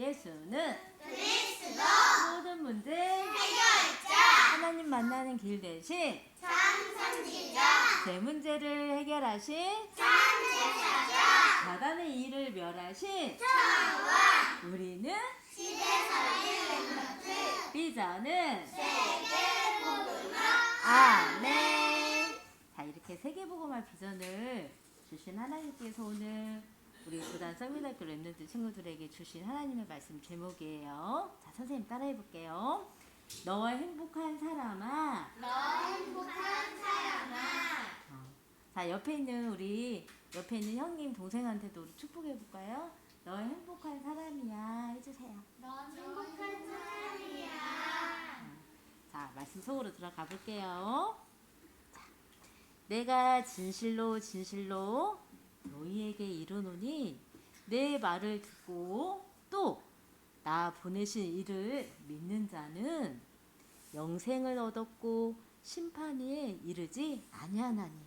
예수는 그리스도 모든 문제 해결자 하나님 만나는 길 대신 참 선지자 제 문제를 해결하신 참 제사자 사단의 일을 멸하신 청왕 우리는 시대설의 랩노트 비전은 세계 복음화 아멘. 자 이렇게 세계보고말 비전을 주신 하나님께서 오늘 우리 부단 서민학교 랩런트 친구들에게 주신 하나님의 말씀 제목이에요. 자 선생님 따라해 볼게요. 너와 행복한 사람아. 너 행복한 사람아 어. 자 옆에 있는 우리 옆에 있는 형님 동생한테도 우리 축복해 볼까요? 너 행복한 사람이야 해주세요. 너 행복한 사람이야 자, 말씀 속으로 들어가 볼게요. 자, 내가 진실로 진실로 너희에게 이르노니 내 말을 듣고 또 나 보내신 이를 믿는 자는 영생을 얻었고 심판에 이르지 아니하나니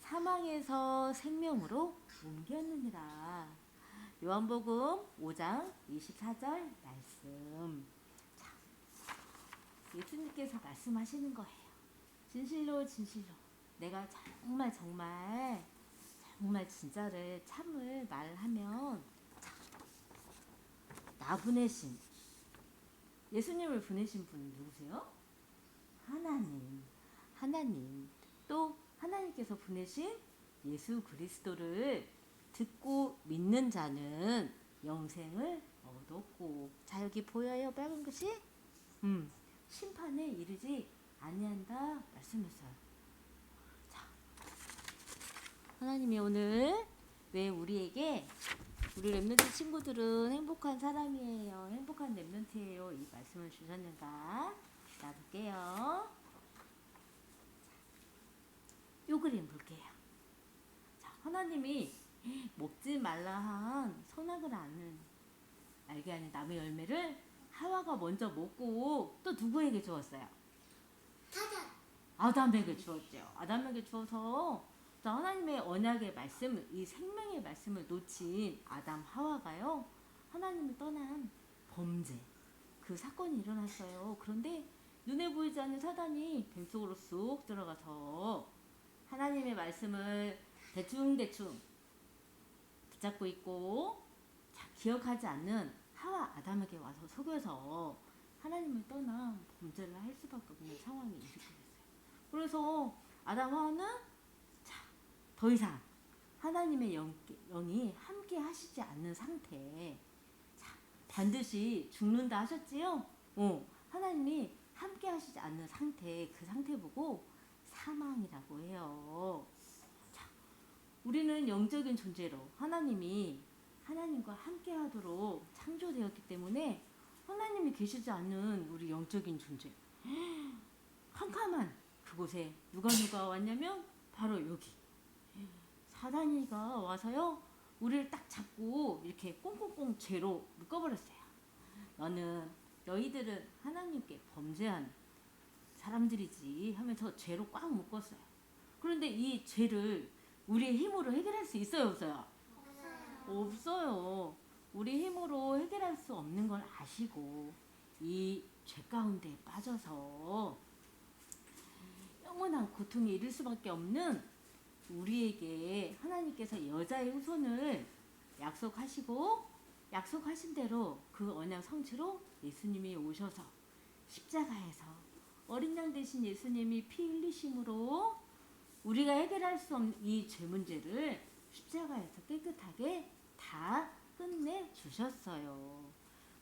사망에서 생명으로 옮겼느니라. 요한복음 5장 24절 말씀. 예수님께서 말씀하시는 거예요. 진실로 진실로 내가 정말 정말 정말 진짜를 참을 말하면 자, 나 보내신 예수님을 보내신 분 누구세요? 하나님. 하나님. 또 하나님께서 보내신 예수 그리스도를 듣고 믿는 자는 영생을 얻었고 자 여기 보여요 빨간 것이? 음. 심판에 이르지 아니한다 말씀했어요. 자, 하나님이 오늘 왜 우리에게 우리 랩런트 친구들은 행복한 사람이에요, 행복한 랩런트예요 이 말씀을 주셨는가? 자 볼게요. 요 그림 볼게요. 자, 하나님이 먹지 말라 한 선악을 아는 알게 하는 나무 열매를 하와가 먼저 먹고 또 누구에게 주었어요? 아담에게 주었죠. 아담에게 주어서 자, 하나님의 언약의 말씀, 이 생명의 말씀을 놓친 아담 하와가요. 하나님을 떠난 범죄 그 사건이 일어났어요. 그런데 눈에 보이지 않는 사단이 뱀속으로 쑥 들어가서 하나님의 말씀을 대충대충 붙잡고 있고 자, 기억하지 않는 하와 아담에게 와서 속여서 하나님을 떠나 범죄를 할 수밖에 없는 상황이 됐어요. 그래서 아담 하와는 자, 더 이상 하나님의 영, 영이 함께 하시지 않는 상태. 자, 반드시 죽는다 하셨지요? 어, 하나님이 함께 하시지 않는 상태, 그 상태 보고 사망이라고 해요. 자, 우리는 영적인 존재로 하나님이 하나님과 함께 하도록 창조되었기 때문에 하나님이 계시지 않는 우리 영적인 존재. 캄캄한 그곳에 누가 누가 왔냐면 바로 여기. 사단이가 와서요. 우리를 딱 잡고 이렇게 꽁꽁꽁 죄로 묶어버렸어요. 너는 너희들은 하나님께 범죄한 사람들이지 하면서 죄로 꽉 묶었어요. 그런데 이 죄를 우리의 힘으로 해결할 수 있어요, 없어요? 없어요. 우리 힘으로 해결할 수 없는 걸 아시고 이 죄 가운데 빠져서 영원한 고통에 이를 수밖에 없는 우리에게 하나님께서 여자의 후손을 약속하시고 약속하신 대로 그 언약 성취로 예수님이 오셔서 십자가에서 어린 양 대신 예수님이 피 흘리심으로 우리가 해결할 수 없는 이 죄 문제를 십자가에서 깨끗하게 다 끝내 주셨어요.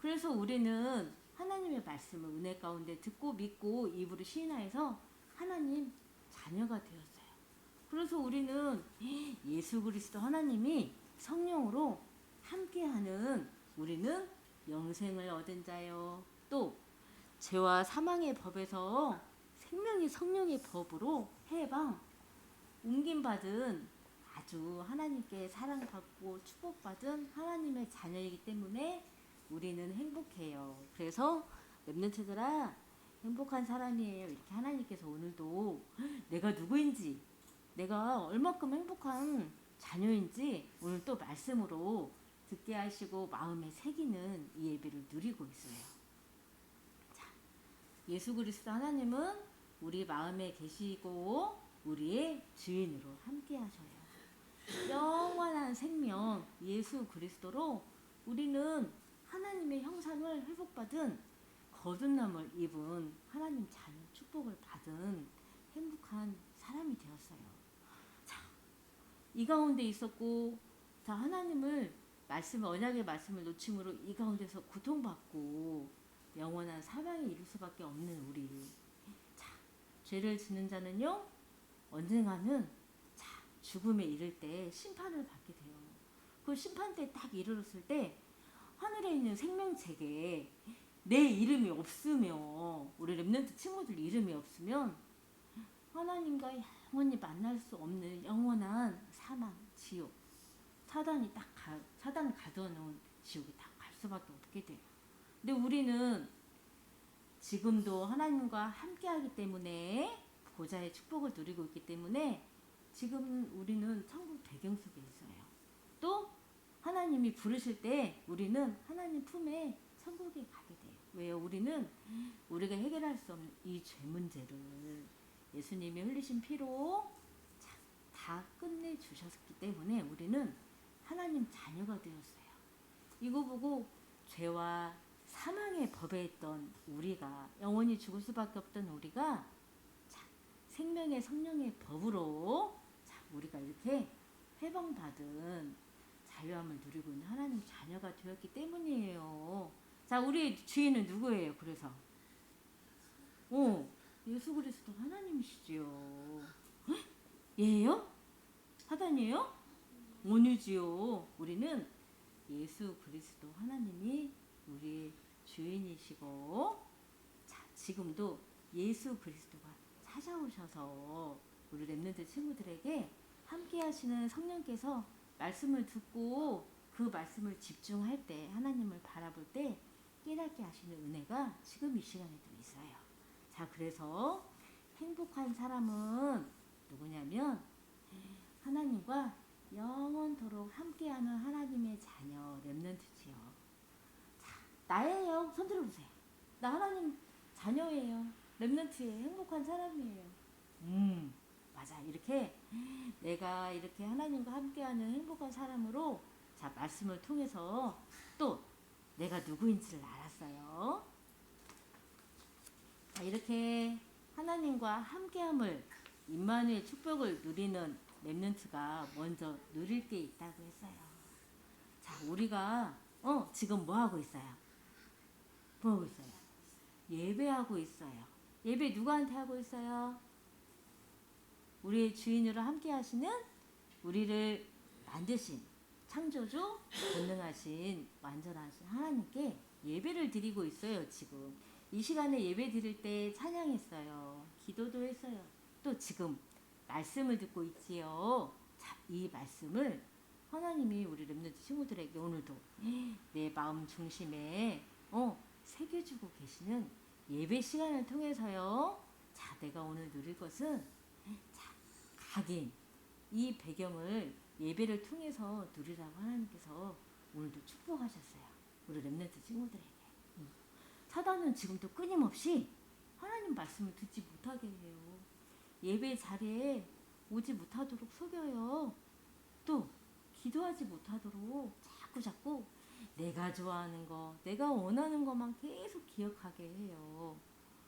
그래서 우리는 하나님의 말씀을 은혜 가운데 듣고 믿고 입으로 시인하여서 하나님 자녀가 되었어요. 그래서 우리는 예수 그리스도 하나님이 성령으로 함께하는 우리는 영생을 얻은 자요. 또 죄와 사망의 법에서 생명이 성령의 법으로 해방 옮김 받은 아주 하나님께 사랑받고 축복받은 하나님의 자녀이기 때문에 우리는 행복해요. 그래서 랩런트들아 행복한 사람이에요. 이렇게 하나님께서 오늘도 내가 누구인지 내가 얼마큼 행복한 자녀인지 오늘 또 말씀으로 듣게 하시고 마음에 새기는 이 예배를 누리고 있어요. 자, 예수 그리스도 하나님은 우리 마음에 계시고 우리의 주인으로 함께 하셔요. 영원한 생명 예수 그리스도로 우리는 하나님의 형상을 회복받은 거듭남을 입은 하나님 자녀 축복을 받은 행복한 사람이 되었어요. 자, 이 가운데 있었고, 자 하나님을 말씀 언약의 말씀을 놓침으로 이 가운데서 고통받고 영원한 사망에 이를 수밖에 없는 우리. 자, 죄를 짓는 자는요 언젠가는 자 죽음에 이를 때 심판을 받게 돼요. 그 심판 때 딱 이르렀을 때 하늘에 있는 생명책에 내 이름이 없으며 우리 랩런트 친구들 이름이 없으면 하나님과 영원히 만날 수 없는 영원한 사망, 지옥, 사단이 딱 가, 사단 가둬놓은 지옥에 딱갈 수밖에 없게 돼요. 근데 우리는 지금도 하나님과 함께하기 때문에 보좌의 축복을 누리고 있기 때문에 지금 우리는 천국 배경 속에 있어요. 또 하나님이 부르실 때 우리는 하나님 품에 천국에 가게 돼요. 왜요? 우리는 우리가 해결할 수 없는 이 죄 문제를 예수님이 흘리신 피로 자, 다 끝내 주셨기 때문에 우리는 하나님 자녀가 되었어요. 이거 보고 죄와 사망의 법에 있던 우리가 영원히 죽을 수밖에 없던 우리가 자, 생명의 성령의 법으로 자, 우리가 이렇게 해방받은 자유함을 누리고 있는 하나님 자녀가 되었기 때문이에요. 자, 우리의 주인은 누구예요? 그래서 어, 예수 그리스도 하나님이시지요. 헉? 예요? 사단이에요? 온유지요. 우리는 예수 그리스도 하나님이 우리 주인이시고 자, 지금도 예수 그리스도가 찾아오셔서 우리 랩런트 친구들에게 함께 하시는 성령께서 말씀을 듣고 그 말씀을 집중할 때 하나님을 바라볼 때 깨닫게 하시는 은혜가 지금 이 시간에도 있어요. 자, 그래서 행복한 사람은 누구냐면 하나님과 영원토록 함께하는 하나님의 자녀 렘넌트지요. 자, 나예요. 손 들어보세요. 나 하나님 자녀예요. 렘넌트예요. 행복한 사람이에요. 음, 맞아. 이렇게 내가 이렇게 하나님과 함께하는 행복한 사람으로 자 말씀을 통해서 또 내가 누구인지를 알았어요. 자, 이렇게 하나님과 함께함을 임마누의 축복을 누리는 렘넌트가 먼저 누릴 게 있다고 했어요. 자, 우리가 어 지금 뭐 하고 있어요? 뭐 하고 있어요? 예배하고 있어요. 예배 누구한테 하고 있어요? 우리의 주인으로 함께 하시는 우리를 만드신 창조주 권능하신 완전하신 하나님께 예배를 드리고 있어요, 지금. 이 시간에 예배 드릴 때 찬양했어요. 기도도 했어요. 또 지금 말씀을 듣고 있지요. 자, 이 말씀을 하나님이 우리 렘넌트 친구들에게 오늘도 내 마음 중심에 어, 새겨주고 계시는 예배 시간을 통해서요. 자, 내가 오늘 누릴 것은 자, 각인 이 배경을 예배를 통해서 누리라고 하나님께서 오늘도 축복하셨어요. 우리 렘넌트 친구들에게. 음. 사단은 지금도 끊임없이 하나님 말씀을 듣지 못하게 해요. 예배 자리에 오지 못하도록 속여요. 또 기도하지 못하도록 자꾸 자꾸 내가 좋아하는 거, 내가 원하는 것만 계속 기억하게 해요.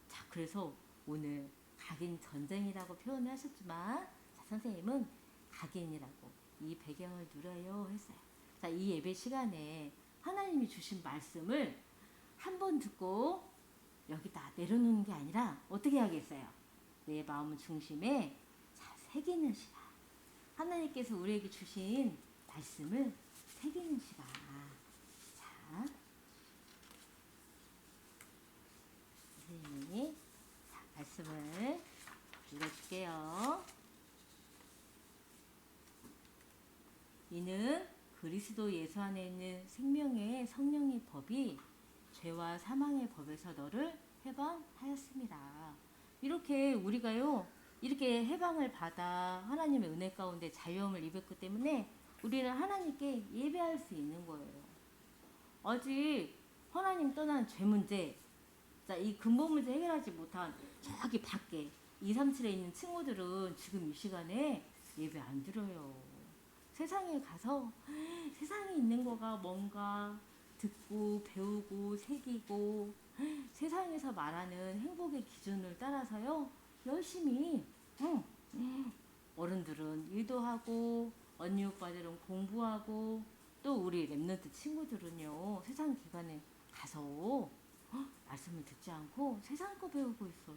자, 그래서 오늘 각인 전쟁이라고 표현을 하셨지만 자, 선생님은 각인이라고 이 배경을 누려요 했어요. 자, 이 예배 시간에 하나님이 주신 말씀을 한 번 듣고 여기다 내려놓는 게 아니라 어떻게 하겠어요? 내 마음 중심에 자, 새기는 시간. 하나님께서 우리에게 주신 말씀을 새기는 시간. 자, 선생님이 자, 말씀을 읽어줄게요. 이는 그리스도 예수 안에 있는 생명의 성령의 법이 죄와 사망의 법에서 너를 해방하였습니다. 이렇게 우리가요, 이렇게 해방을 받아 하나님의 은혜 가운데 자유함을 입었기 때문에 우리는 하나님께 예배할 수 있는 거예요. 아직 하나님 떠난 죄 문제, 자, 이 근본 문제 해결하지 못한 저기 밖에 237에 있는 친구들은 지금 이 시간에 예배 안 드려요. 세상에 가서 세상에 있는 거가 뭔가 듣고 배우고 새기고 세상에서 말하는 행복의 기준을 따라서요 열심히 응, 응. 어른들은 일도 하고 언니 오빠들은 공부하고 또 우리 랩런트 친구들은요 세상 기관에 가서 헉, 말씀을 듣지 않고 세상 거 배우고 있어요.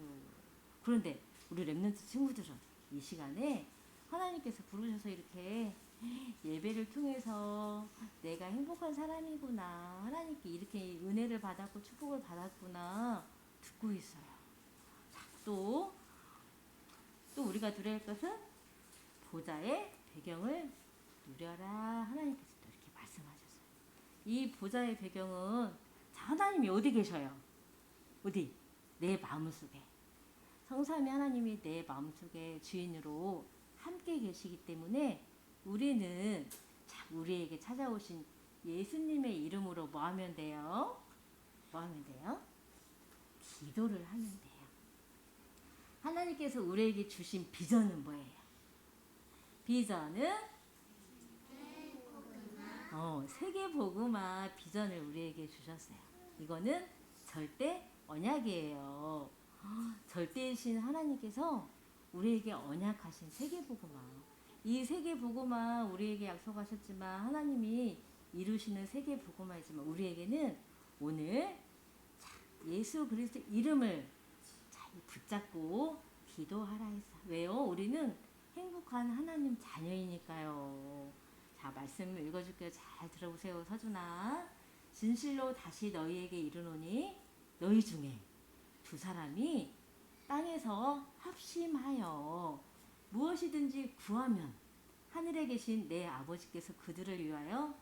그런데 우리 랩런트 친구들은 이 시간에 하나님께서 부르셔서 이렇게 예배를 통해서 내가 행복한 사람이구나. 하나님께 이렇게 은혜를 받았고 축복을 받았구나. 듣고 있어요. 자, 또, 또 우리가 할 것은 보좌의 배경을 누려라. 하나님께서 또 이렇게 말씀하셨어요. 이 보좌의 배경은 자, 하나님이 어디 계셔요? 어디? 내 마음속에. 성삼위 하나님이 내 마음속에 주인으로 함께 계시기 때문에 우리는 자, 우리에게 찾아오신 예수님의 이름으로 뭐 하면 돼요? 뭐 하면 돼요? 기도를 하면 돼요. 하나님께서 우리에게 주신 비전은 뭐예요? 비전은 어, 세계 복음화 비전을 우리에게 주셨어요. 이거는 절대 언약이에요. 절대이신 하나님께서 우리에게 언약하신 세계 복음화. 이 세계 복음화 우리에게 약속하셨지만 하나님이 이루시는 세계 복음화이지만 우리에게는 오늘 자, 예수 그리스도 이름을 잘 붙잡고 기도하라 했어. 왜요? 우리는 행복한 하나님 자녀이니까요. 자, 말씀을 읽어줄게요. 잘 들어보세요. 서준아. 진실로 다시 너희에게 이르노니 너희 중에 두 사람이 땅에서 합심하여 무엇이든지 구하면 하늘에 계신 내 아버지께서 그들을 위하여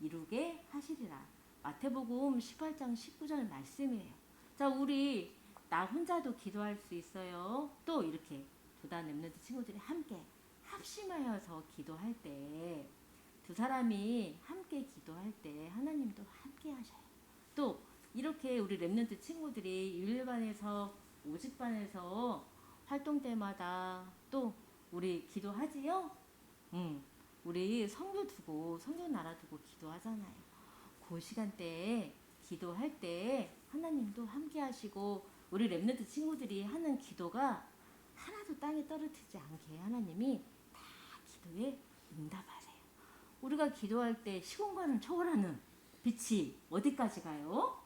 이루게 하시리라. 마태복음 18장 19절 말씀이에요. 자, 우리 나 혼자도 기도할 수 있어요. 또 이렇게 도단 랩런트 친구들이 함께 합심하여서 기도할 때 두 사람이 함께 기도할 때 하나님도 함께 하셔요. 또 이렇게 우리 랩런트 친구들이 유일반에서 오직반에서 활동 때마다 또 우리 기도하지요? 응. 우리 성교 두고 성교 나라 두고 기도하잖아요. 그 시간대에 기도할 때 하나님도 함께 하시고 우리 랩런트 친구들이 하는 기도가 하나도 땅에 떨어지지 않게 하나님이 다 기도에 응답하세요. 우리가 기도할 때 시공간을 초월하는 빛이 어디까지 가요?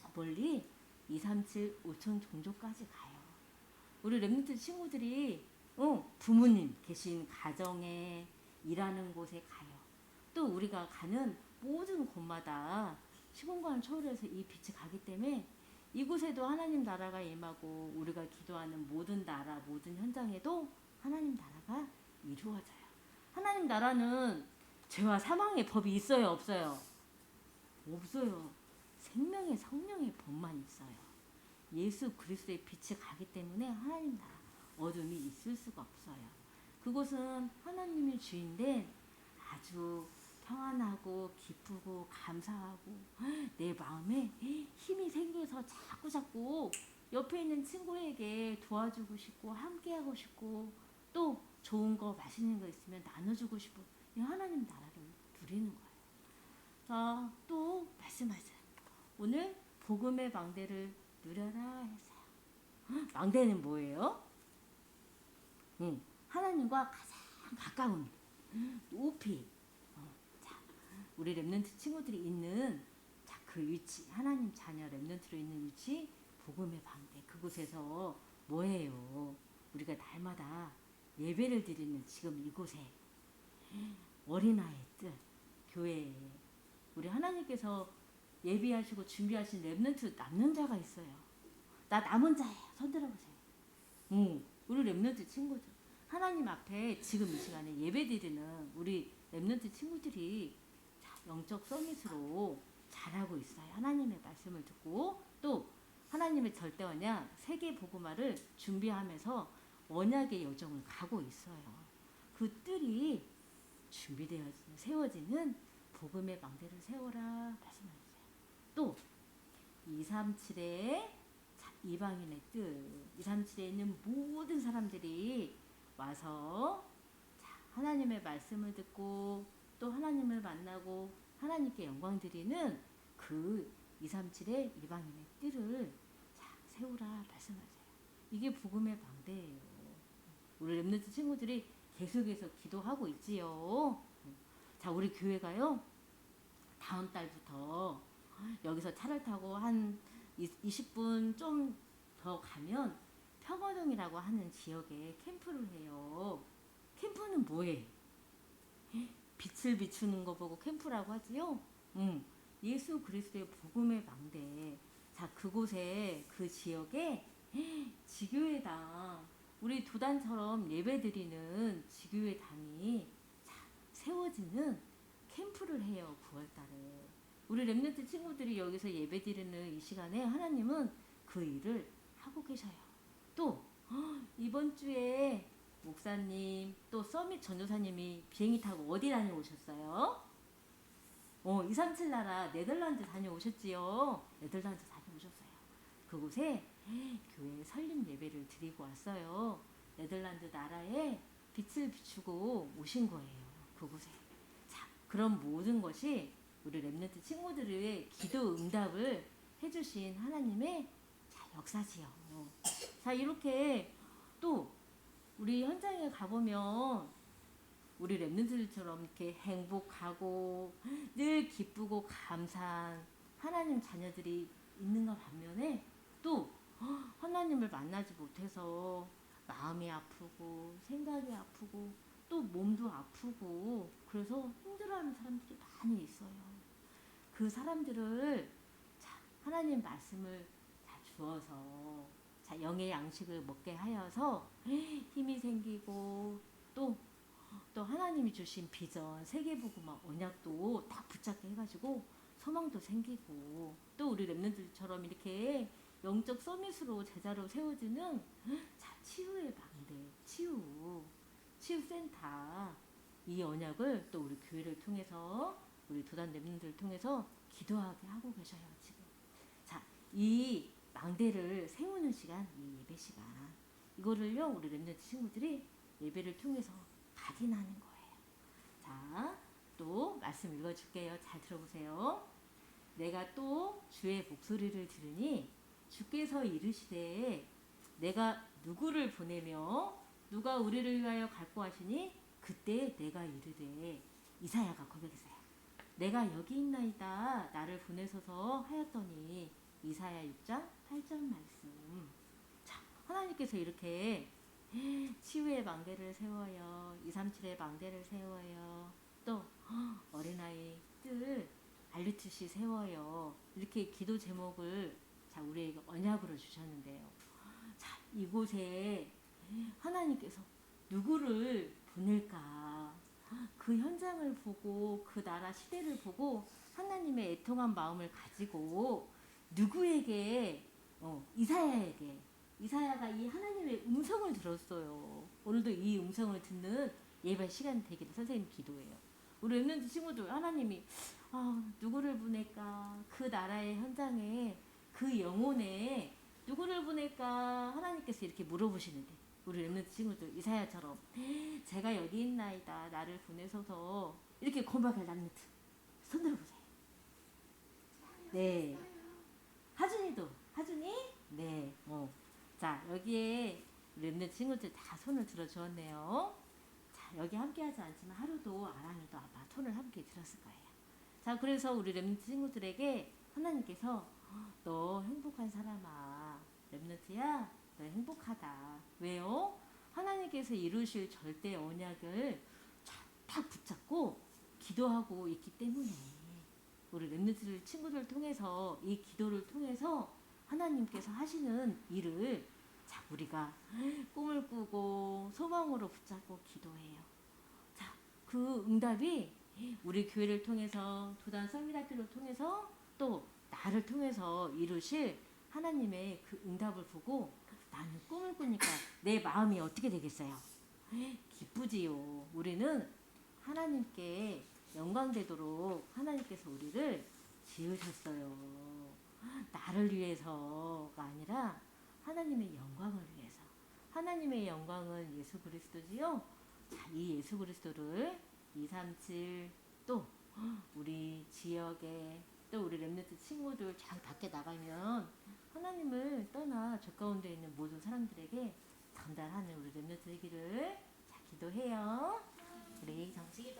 저 멀리 237 5천 종족까지 가요. 우리 랩런트 친구들이 어, 부모님 계신 가정에 일하는 곳에 가요. 또 우리가 가는 모든 곳마다 시공간을 초월해서 이 빛이 가기 때문에 이곳에도 하나님 나라가 임하고 우리가 기도하는 모든 나라, 모든 현장에도 하나님 나라가 이루어져요. 하나님 나라는 죄와 사망의 법이 있어요, 없어요? 없어요. 생명의 성령의 법만 있어요. 예수 그리스도의 빛이 가기 때문에 하나님 나라 어둠이 있을 수가 없어요. 그곳은 하나님이 주인된 아주 평안하고 기쁘고 감사하고 내 마음에 힘이 생겨서 자꾸 자꾸 옆에 있는 친구에게 도와주고 싶고 함께하고 싶고 또 좋은 거 맛있는 거 있으면 나눠주고 싶고 이 하나님 나라를 누리는 거예요. 자, 또 말씀하세요. 오늘 복음의 망대를 누려라 했어요. 망대는 뭐예요? 응, 하나님과 가장 가까운 높이. 어, 자, 우리 랩런트 친구들이 있는 자, 그 위치, 하나님 자녀 랩런트로 있는 위치, 복음의 방대. 그곳에서 뭐예요? 우리가 날마다 예배를 드리는 지금 이곳에 어린아이 들 교회에 우리 하나님께서 예비하시고 준비하신 랩런트 남는 자가 있어요. 나 남은 자예요. 손 들어보세요. 응, 우리 랩런트 친구들 하나님 앞에 지금 이 시간에 예배 드리는 우리 랩런트 친구들이 자, 영적 서밋으로 잘하고 있어요. 하나님의 말씀을 듣고 또 하나님의 절대 언약 세계 복음화를 준비하면서 언약의 여정을 가고 있어요. 그 뜰이 준비되어 세워지는 복음의 망대를 세워라 말씀하셨어요. 또 237의 이방인의 뜻 237에 있는 모든 사람들이 와서 자, 하나님의 말씀을 듣고 또 하나님을 만나고 하나님께 영광 드리는 그 237의 이방인의 자, 세우라 말씀하세요. 이게 복음의 방대예요. 우리 랩런트 친구들이 계속해서 기도하고 있지요. 자, 우리 교회가요. 다음 달부터 여기서 차를 타고 한 20분 좀 더 가면 평화동이라고 하는 지역에 캠프를 해요. 캠프는 뭐해? 빛을 비추는 거 보고 캠프라고 하지요? 응. 예수 그리스도의 복음의 망대. 자, 그곳에 그 지역에 지교회당 우리 도단처럼 예배 드리는 지교회당이 자, 세워지는 캠프를 해요. 9월 달에. 우리 랩런트 친구들이 여기서 예배 드리는 이 시간에 하나님은 그 일을 하고 계셔요. 또 헉, 이번 주에 목사님 또 서밋 전도사님이 비행기 타고 어디 다녀오셨어요? 어, 237 나라 네덜란드 다녀오셨지요. 네덜란드 다녀오셨어요. 그곳에 교회 설립 예배를 드리고 왔어요. 네덜란드 나라에 빛을 비추고 오신 거예요. 그곳에. 자, 그런 모든 것이 우리 랩런트 친구들의 기도 응답을 해주신 하나님의 자, 역사지요. 자, 이렇게 또 우리 현장에 가보면 우리 랩런트들처럼 이렇게 행복하고 늘 기쁘고 감사한 하나님 자녀들이 있는가 반면에 또 하나님을 만나지 못해서 마음이 아프고 생각이 아프고 또 몸도 아프고 그래서 힘들어하는 사람들이 많이 있어요. 그 사람들을 자, 하나님 말씀을 자, 주어서 자, 영의 양식을 먹게 하여서 힘이 생기고 또 또 하나님이 주신 비전 세계복음화 언약도 딱 붙잡게 해가지고 소망도 생기고 또 우리 랩런들처럼 이렇게 영적 서밋으로 제자로 세워지는 자 치유의 방대 치유 치유센터. 이 언약을 또 우리 교회를 통해서 우리 도단 랩런들을 통해서 기도하게 하고 계셔요 지금. 자 이 망대를 세우는 시간 이 예배 시간 이거를요 우리 랩런트 친구들이 예배를 통해서 각인하는 거예요. 자, 또 말씀 읽어줄게요. 잘 들어보세요. 내가 또 주의 목소리를 들으니 주께서 이르시되 내가 누구를 보내며 누가 우리를 위하여 갈고 하시니 그때 내가 이르되 이사야가 고백했어요. 내가 여기 있나이다 나를 보내소서 하였더니 이사야 6장 8절 말씀. 자, 하나님께서 이렇게 치유의 망대를 세워요. 237의 망대를 세워요. 또 어린아이 뜰 알루트시 세워요. 이렇게 기도 제목을 자 우리에게 언약으로 주셨는데요. 자 이곳에 하나님께서 누구를 보낼까? 그 현장을 보고 그 나라 시대를 보고 하나님의 애통한 마음을 가지고 누구에게 어, 이사야에게 이사야가 이 하나님의 음성을 들었어요. 오늘도 이 음성을 듣는 예배 시간 되기를 선생님 기도해요. 우리 랩런트 친구들 하나님이 아, 누구를 보낼까 그 나라의 현장에 그 영혼에 누구를 보낼까 하나님께서 이렇게 물어보시는데 우리 랩런트 친구들 이사야처럼 제가 여기 있나이다 나를 보내소서 이렇게 고백을 납니다. 손 들어 보세요. 네. 하준이도 하준이 네. 어. 자 여기에 랩런트 친구들 다 손을 들어 주었네요. 자 여기 함께 하지 않지만 하루도 아랑이도 아마 손을 함께 들었을 거예요. 자 그래서 우리 랩런트 친구들에게 하나님께서 너 행복한 사람아 랩런트야 너 행복하다 왜요? 하나님께서 이루실 절대 언약을 딱 붙잡고 기도하고 있기 때문에 우리 랩런트 친구들 통해서 이 기도를 통해서 하나님께서 하시는 일을 자 우리가 꿈을 꾸고 소망으로 붙잡고 기도해요. 자 그 응답이 우리 교회를 통해서 도단 썰미학교를 통해서 또 나를 통해서 이루실 하나님의 그 응답을 보고 나는 꿈을 꾸니까 내 마음이 어떻게 되겠어요? 기쁘지요. 우리는 하나님께 영광되도록 하나님께서 우리를 지으셨어요. 나를 위해서가 아니라 하나님의 영광을 위해서. 하나님의 영광은 예수 그리스도지요. 자, 이 예수 그리스도를 237 또 우리 지역에 또 우리 랩네트 친구들 잘 밖에 나가면 하나님을 떠나 저 가운데 있는 모든 사람들에게 전달하는 우리 랩네트 되기를 자 기도해요. 우리 정식이